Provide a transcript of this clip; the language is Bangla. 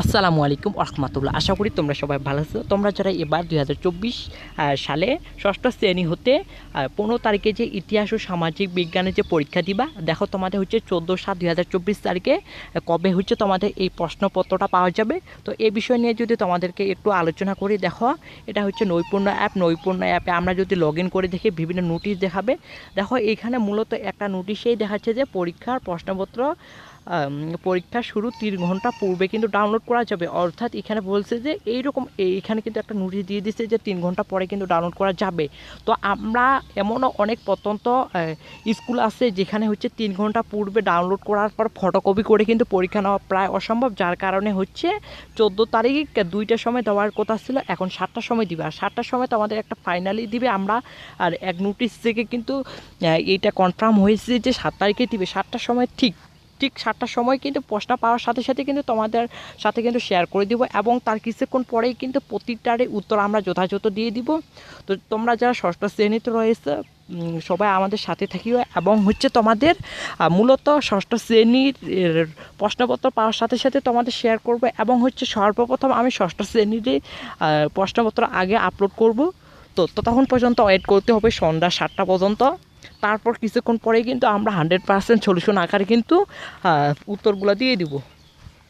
আসসালামু আলাইকুম রহমতুল্লাহ আশা করি তোমরা সবাই ভালো আছো। তোমরা যারা এবার দুই হাজার চব্বিশ সালে ষষ্ঠ শ্রেণি হতে পনেরো তারিখে যে ইতিহাস ও সামাজিক বিজ্ঞানের যে পরীক্ষা দিবা, দেখো তোমাদের হচ্ছে চোদ্দ সাত দুই তারিখে কবে হচ্ছে তোমাদের এই প্রশ্নপত্রটা পাওয়া যাবে। তো এই বিষয় নিয়ে যদি তোমাদেরকে একটু আলোচনা করি, দেখো, এটা হচ্ছে নৈপুণ্য অ্যাপ। নৈপুণ্য অ্যাপে আমরা যদি লগ করে দেখি, বিভিন্ন নোটিশ দেখাবে। দেখো, এখানে মূলত একটা নোটিশেই দেখাচ্ছে যে পরীক্ষার প্রশ্নপত্র পরীক্ষা শুরু তিন ঘণ্টা পূর্বে কিন্তু ডাউনলোড করা যাবে। অর্থাৎ এখানে বলছে যে এইরকম এইখানে কিন্তু একটা নোটিশ দিয়ে দিচ্ছে যে তিন ঘণ্টা পরে কিন্তু ডাউনলোড করা যাবে। তো আমরা এমনও অনেক প্রত্যন্ত স্কুল আছে যেখানে হচ্ছে তিন ঘণ্টা পূর্বে ডাউনলোড করার পর ফটোকপি করে কিন্তু পরীক্ষা নেওয়া প্রায় অসম্ভব। যার কারণে হচ্ছে চোদ্দ তারিখ দুইটার সময় দেওয়ার কথা ছিল, এখন সাতটার সময় দিবে। আর সাতটার সময় তো আমাদের একটা ফাইনালি দিবে আমরা। আর এক নোটিশ থেকে কিন্তু এইটা কনফার্ম হয়েছে যে সাত তারিখে দিবে। সাতটার সময় ঠিক ঠিক সাতটার সময় কিন্তু পোস্টটা পাওয়ার সাথে সাথে কিন্তু তোমাদের সাথে কিন্তু শেয়ার করে দিব এবং তার কিছুক্ষণ পরেই কিন্তু প্রতিটারই উত্তর আমরা যথাযথ দিয়ে দিব। তো তোমরা যারা ষষ্ঠ শ্রেণীতে রয়েছে সবাই আমাদের সাথে থাকিও এবং হচ্ছে তোমাদের মূলত ষষ্ঠ শ্রেণির প্রশ্নপত্র পাওয়ার সাথে সাথে তোমাদের শেয়ার করব এবং হচ্ছে সর্বপ্রথম আমি ষষ্ঠ শ্রেণির প্রশ্নপত্র আগে আপলোড করব। তো ততক্ষণ পর্যন্ত ওয়েট করতে হবে সন্ধ্যা সাতটা পর্যন্ত। তারপর কিছুক্ষণ পরে কিন্তু আমরা হান্ড্রেড পার্সেন্ট সলিউশন আকারে কিন্তু উত্তরগুলো দিয়ে দিব।